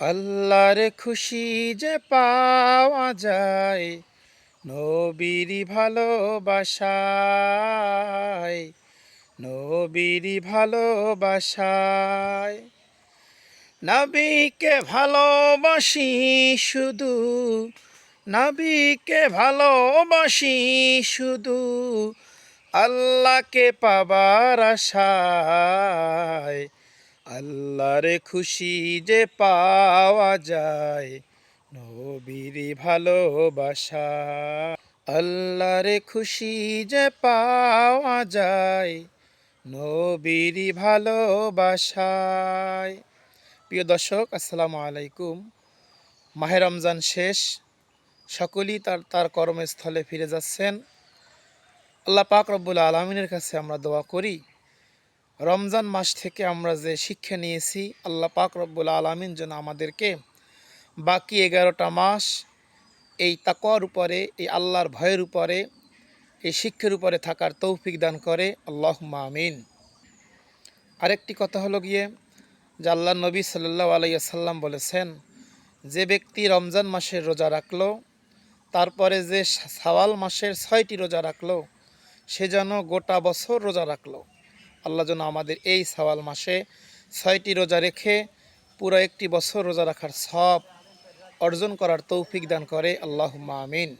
আল্লাহর খুশি যে পাওয়া যায়, নবীরি ভালোবাসায় নবীরি ভালোবাসায়। নবীকে ভালোবাসি শুধু, নবীকে ভালোবাসি শুধু, আল্লাহকে পাবার আশায়। আল্লাহর খুশি যে পাওয়া যায়, নবীর ভালোবাসা। আল্লাহর খুশি যে পাওয়া যায়, নবীর ভালোবাসায়। প্রিয় দর্শক, আসসালামু আলাইকুম। মাহে রমজান শেষ, সকলেই তার তার কর্মস্থলে ফিরে যাচ্ছেন। আল্লাহ পাক রব্বুল আলমিনের কাছে আমরা দোয়া করি। রমজান মাস থেকে আমরা যে শিক্ষা নিয়েছি, আল্লাহ পাক রব্বুল আলমিন যেন আমাদেরকে বাকি এগারোটা মাস এই তাকওয়ার উপরে, এই আল্লাহর ভয়ের উপরে, এই শিক্ষার উপরে থাকার তৌফিক দান করে। আল্লাহ আমিন। আরেকটি কথা হলো গিয়ে যে আল্লাহ নবী সাল্লাহ আলাইসাল্লাম বলেছেন, যে ব্যক্তি রমজান মাসের রোজা রাখল, তারপরে যে সাওয়াল মাসের ছয়টি রোজা রাখল, সে যেন গোটা বছর রোজা রাখল। আল্লাহ যেন আমাদের এই সওয়াল মাসে ছয়টি রোজা রেখে পুরো একটি বছর রোজা রাখার সব অর্জন করার তৌফিক দান করে। আল্লাহ আমিন।